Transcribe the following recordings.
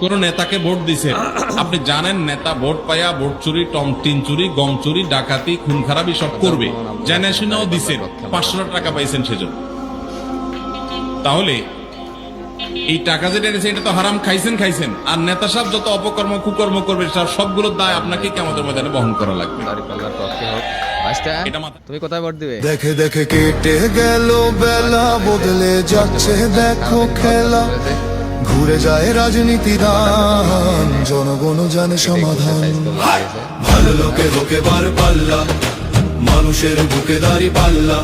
কোন নেতাকে ভোট দিছে। আপনি জানেন নেতা ভোট পাইয়া ভোট চুরি টম টিন চুরি গম চুরি ডাকাতি খুন খারাপি সব করবে। জেনে শুনেও দিছেন পাঁচশো টাকা পাইছেন সেজন্য। তাহলে এই টাকা যেটা এনেছে এটা তো হারাম খাইছেন খাইছেন। আর নেতা সাহেব যত অপকর্ম কুকর্ম করবে সব সবগুলোর দায় আপনাকে কেমন ময়দানে বহন করা লাগবে। তুমি কোথায় ভোট দিবে? দেখে দেখে কেটে গেল বেলা বদলে যাচ্ছে দেখো খেলা। ঘুরে যায় রাজনীতি দান জনগণ জানে সমাধান। ভালো লোকে হোকে বার পাল্লা মানুষের বুকে দাড়ি পাল্লা।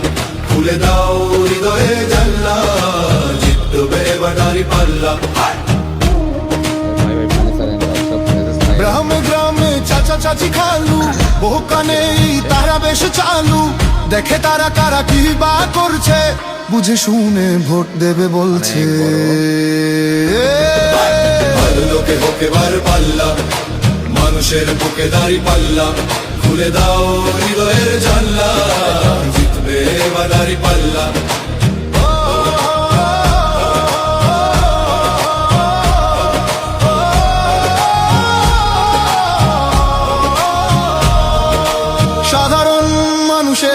খুলে দাও হৃদয়ে জানলা জিতবে এবার দাড়ি পাল্লা। গ্রামে গ্রামে চাচা চাচি খালু বহু কানে তারা বেশ চালু। দেখে তারা কারা কি বা করছে? বুঝে শুনে ভোট দেবে বলছে। ভালো লোকে হোকে বার পাল্লা মানুষের বুকে দাঁড়ি পাল্লা খুলে দাও হৃদয়ের জানলা। জিতবে এবার দাঁড়ি পাল্লা।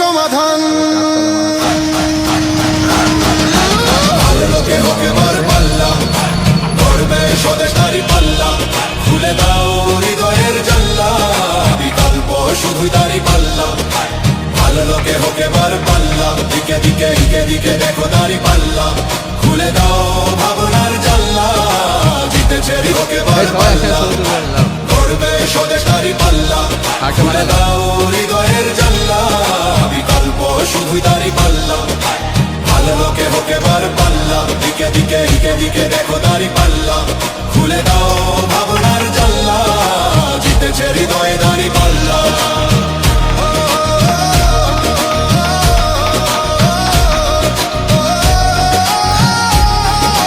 সমাধান। লোকে হোকে বার পাল্লা করবে স্বদেশ দাড়ি পাল্লা খুলে দাও হৃদয়ের জানলা বিকল্প শুধু দাড়ি পাল্লা। ভালো লোকে হোকে বার পাল্লা। দিকে দিকে দিকে দিকে দেখো দাড়ি পাল্লা। খুলে দাও ভাবনার জিতেছে হোকে পাল্লা। করবে স্বদেশ পাল্লা খুলে দাও পাল্লা। দিকে দিকে দিকে দিকে দেখো দাড়ি পাল্লা। খুলে দাও ভাবনার জানলা। জিতেছে হৃদয়ে দাড়ি পাল্লা।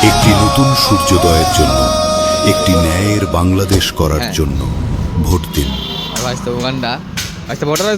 একটি নতুন সূর্যোদয়ের জন্য একটি ন্যায়ের বাংলাদেশ করার হ্যাঁ। জন্য ভোট দিন। উগান্ডা। ভোটার হয়ে